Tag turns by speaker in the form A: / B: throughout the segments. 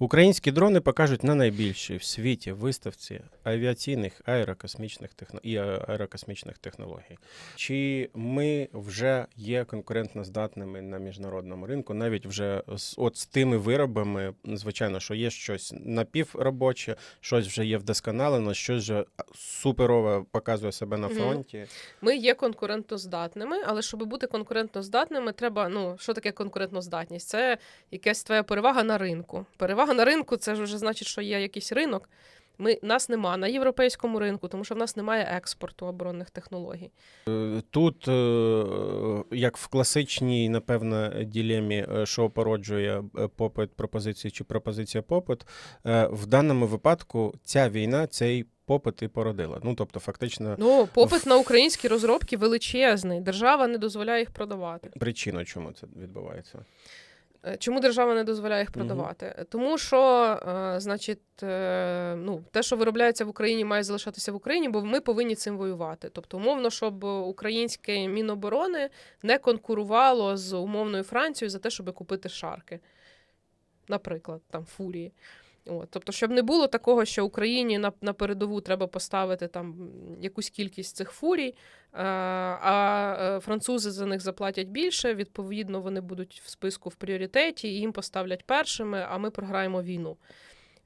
A: Українські дрони покажуть на найбільшій в світі виставці авіаційних аерокосмічних техно... і аерокосмічних технологій. Чи ми вже є конкурентно здатними на міжнародному ринку, навіть вже з от з тими виробами, звичайно, що є щось напівробоче, щось вже є вдосконалено, щось вже суперове показує себе на фронті.
B: Ми є конкурентоздатними, але щоб бути конкурентоздатними, треба. Ну що таке конкурентоздатність? Це якась твоя перевага на ринку. Перевага на ринку це ж вже значить, що є якийсь ринок. Ми нас нема на європейському ринку, тому що в нас немає експорту оборонних технологій.
A: Е, Тут, е, як в класичній, напевно, ділемі, е, що породжує попит пропозиції чи пропозиція попит, в даному випадку ця війна цей попит і породила. Ну тобто, фактично,
B: Ну попит на українські розробки величезний. Держава не дозволяє їх продавати.
A: причина, чому це відбувається.
B: Е, Чому держава не дозволяє їх продавати? Тому що, е, значить, ну, те, що виробляється в Україні, має залишатися в Україні, бо ми повинні цим воювати. Тобто, умовно, щоб українське міноборони не конкурувало з умовною Францією за те, щоб купити шарки, наприклад, там фурії. От, тобто, щоб не було такого, що Україні на, на передову треба поставити там якусь кількість цих фурій, е, а е, французи за них заплатять більше. Відповідно, вони будуть в списку в пріоритеті, і їм поставлять першими, а ми програємо війну.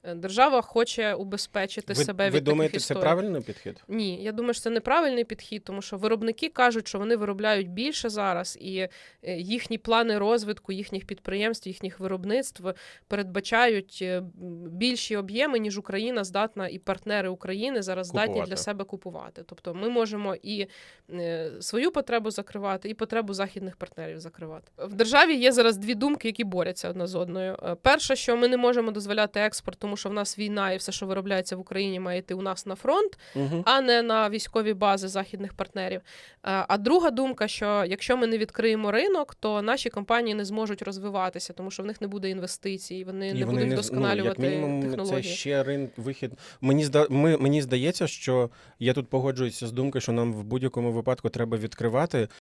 B: Е, Держава хоче убезпечити
A: Ви,
B: себе
A: ви
B: від
A: думаєте,
B: таких
A: це правильний підхід?
B: Ні, я думаю, що це неправильний підхід, тому що виробники кажуть, що вони виробляють більше зараз, і е, їхні плани розвитку їхніх підприємств, їхніх виробництв передбачають е, більші об'єми, ніж Україна здатна, і партнери України зараз здатні для себе купувати. Тобто ми можемо і свою потребу закривати, і потребу західних партнерів закривати. В державі є зараз дві думки, які борються одна з одною. Перше, що ми не можемо дозволяти експорт, тому що в нас війна, і все, що виробляється в Україні, має йти у нас на фронт
A: Угу.
B: а не на військові бази західних партнерів. Е, А друга думка, що якщо ми не відкриємо ринок, то наші компанії не зможуть розвиватися, тому що в них не буде інвестицій, вони не будуть вдосконалювати
A: ну, як мінімум,
B: технології.
A: Це ще рин, вихід. Мені зда, ми, мені здається, що я тут погоджуюся з думкою, що нам в будь-якому випадку треба відкривати,